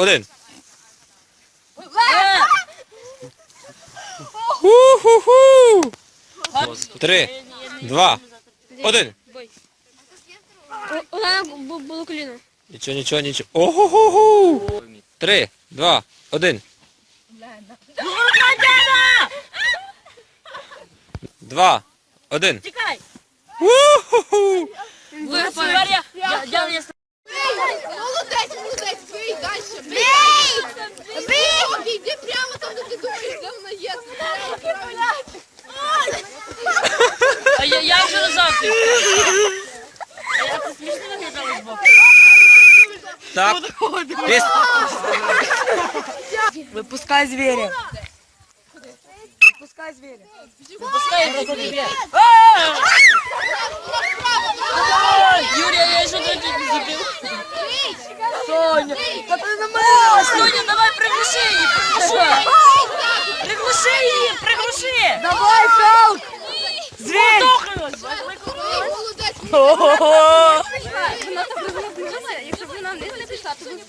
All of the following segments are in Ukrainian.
один. Ху-ху-ху. Три, два, один. Було коліно. Нічого, нічого, нічого. Ого-го-го. Три, два, один. Два, один. Тікай! У-ху-ху. Молодець, молодець, бий далі. Бий! Бий! Йди прямо там, де ти думаєш, де вона є. а я, я вже нажав. А я це смішно виглядала збоку. Так. Піс... Выпускай зверя. Выпускай зверя. Пускай тебе. Юрія, я ще тоді не забив. Соня, да ты на меня! Соня, давай приглуши її, приглуши. Приглуши її, приглуши. Давай, то б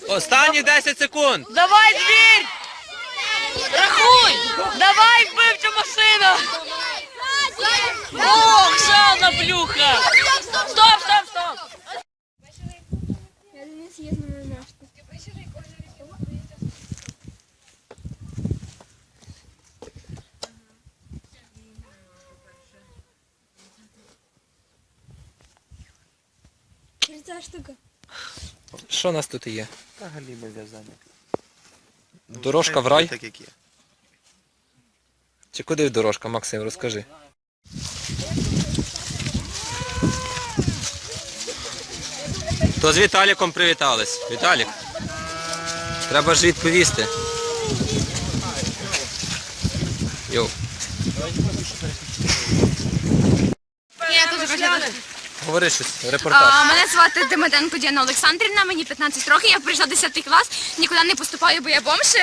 Останні 10 секунд. Давай, зверь! Машина! Ох, ще одна блюха. Стоп, стоп, стоп. Я з нами нафти. Ця штука. Що у нас тут є? Та галіби в'язання. Дорожка в рай? Так як є. Чи куди дорожка, Максим, розкажи. То з Віталіком привітались. Віталік. Треба ж відповісти. Йоу. Я тут. Говори щось, репортаж. А, мене звати Демиденко Діана Олександрівна, мені 15 років, я прийшла 10 клас, нікуди не поступаю, бо я бомж.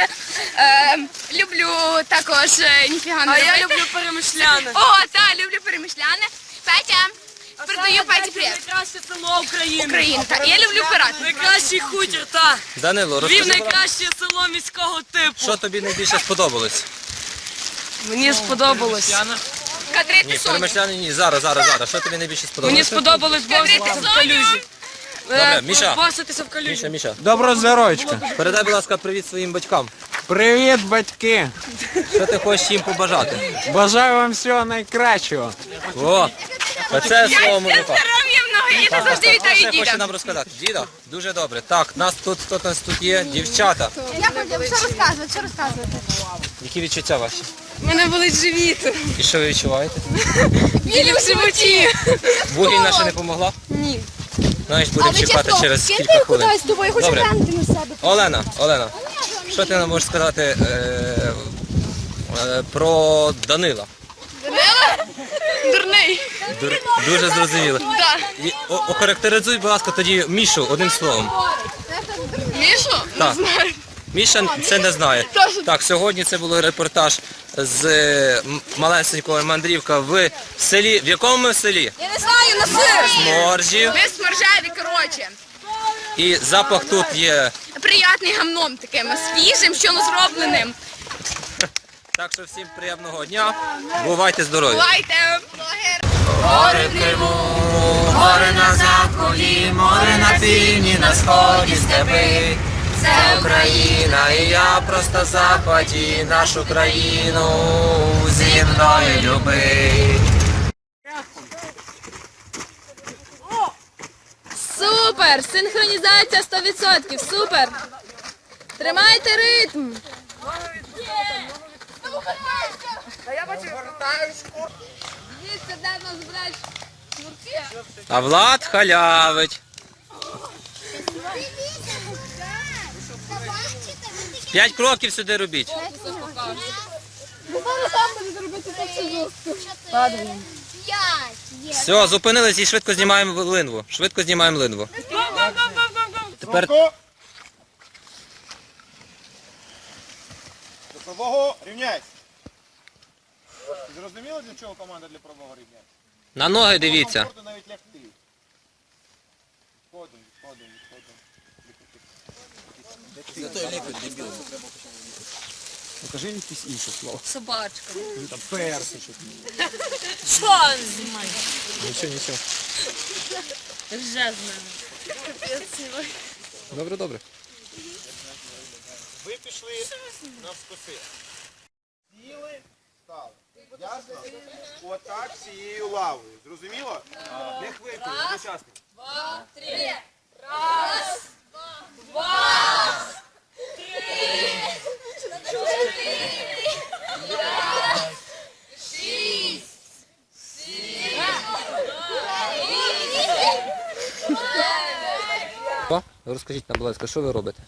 Е, люблю також е, ніфіга не А я робити. люблю перемишляне. О, так, люблю перемишляне. Петя, передаю Петі привіт. Найкраще село України. Україна, так, я люблю пират. Найкращий хутір, та. Данило, Львів розкажи, будь ласка, найкраще село міського типу. що тобі найбільше сподобалось? Мені сподобалось. Кадрити Ні, Соню. перемишляни ні. Зараз, зараз, зараз. Що тобі найбільше Мені сподобалось? сподобалось борситися в калюжі. Добре, Е, Міша. Борситися в калюжі. Міша, Міша, Доброго здоров'ячка. передай, будь ласка, привіт своїм батькам. Привіт, батьки. Що ти хочеш їм побажати? Бажаю вам всього найкращого. О, оце слово мужика. Здоров'я много, завжди вітаю Ще хоче діда. нам розказати. Діда, дуже добре. Так, нас тут, хто нас тут є? Дівчата. Я хочу, що розказувати, що розказувати? Які відчуття ваші? У мене болить живіт. І що ви відчуваєте? Білі в животі. Вугіль наша не помогла? Ні. Знаєш, будемо чекати через кілька хвилин. з тобою, хочу Добре. глянути на себе. Олена, Олена, що ти нам можеш сказати е, е, про Данила? Дурний. Дур- Дуже зрозуміло. І о- охарактеризуй, будь ласка, тоді Мішу одним словом. Мішу? Так. Міша це не знає. Так, сьогодні це був репортаж з малесенького мандрівка в селі. В якому ми селі? Я не знаю, на сир. Моржів. Ви сморжеві, коротше. І запах тут є. Приятний гамном таким, свіжим, що зробленим. Так що всім приємного дня. Бувайте здорові. Бувайте. Гори в Криму, гори на заході, море на півдні, на сході степи. Це Україна, і я просто в захваті нашу країну зі мною люби. Супер! Синхронізація 100%! Супер! Тримайте ритм! А Влад халявить. П'ять кроків сюди робіть. Все, зупинились і швидко знімаємо линву. Швидко знімаємо линву. Тепер До правого рівняйся. Зрозуміло, для чого команда для правого рівняйся? на ноги дивіться. Навіть лягти. Відходимо. Покажи якісь інші слова. Собачка. Там персичок. Що він знімає? Нічого, нічого. Вже з мене. Добре, добре. Ви пішли навскоси. Сіли, стали. Ясно? Отак всією лавою. Зрозуміло? Не хвилькою, одночасно. О, розкажіть нам, будь ласка, що ви робите?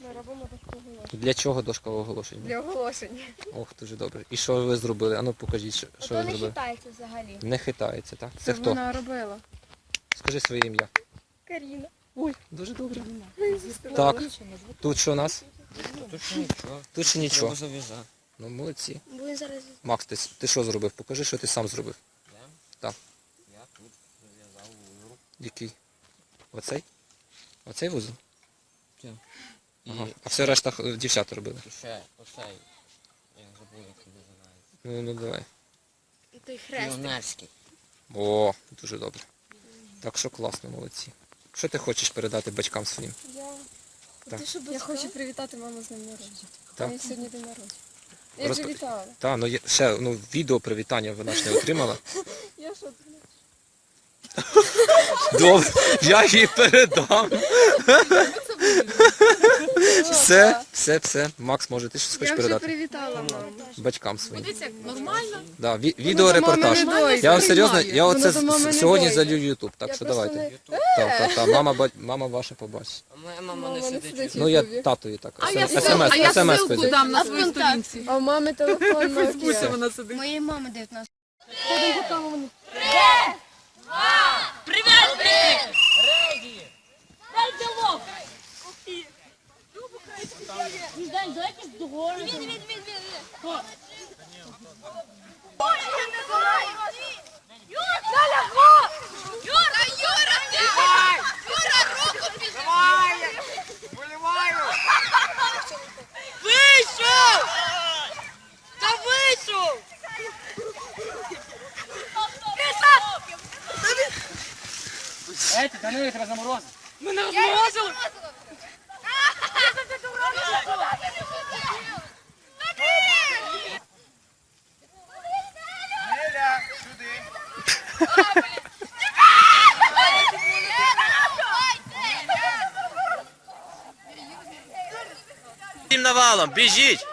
Ми робимо таку оголошення. Для чого дошка оголошень? Для оголошення. Ох, дуже добре. І що ви зробили? Ану покажіть, що, що ви Ото не зробили. хитається взагалі. Не хитається, так? Це Це хто? вона робила. Скажи своє ім'я. Каріна. Ой, Дуже добре. Так, тут що у нас? Тут ще нічого. Тут ще нічого. Треба зав'язати. Ну, молодці. Будемо зараз Макс, ти, ти що зробив? Покажи, що ти сам зробив. Я тут зав'язав вузол. Який? Оцей? Оцей вузол? І Ага. А все решта е, дівчата робили. ще оцей. Я забув, як він називається. Ну, ну давай. той хрест. Піонерський. О, дуже добре. Так що класно, молодці. Що ти хочеш передати батькам своїм? Я... Так. Ти що, я хочу привітати маму з днем народження. Так. Так. сьогодні день народження. Я Розп- вже вітала. Та, ну є ще ну, відео привітання вона ж не отримала. Я що? Добре, я їй передам. Все, все, все. Макс, може, ти щось хочеш Я вже передати привітала маму. батькам своїм? Дивіться, нормально. Да, ві- відеорепортаж. Мами не Я вам серйозно, я Вона оце до мами не с- сьогодні дойде. залью в Ютуб, так що просто давайте. Так, так, так, мама, ба- мама ваша побачить. А моя мама не сидить. Ну я татові так. А я смс, ссылку- а я смс ссылку пиздить. дам на своїй сторінці. А у мами телефон Nokia. Вона сидить. Моєї мами 19. Ждань, дайте з догори. Юра, Юра, давай! Юра, руку піднімай! Вийшов! Та вийшов! Еті, та не треба заморозити. Мене розморозили! Неля, Всім біжіть!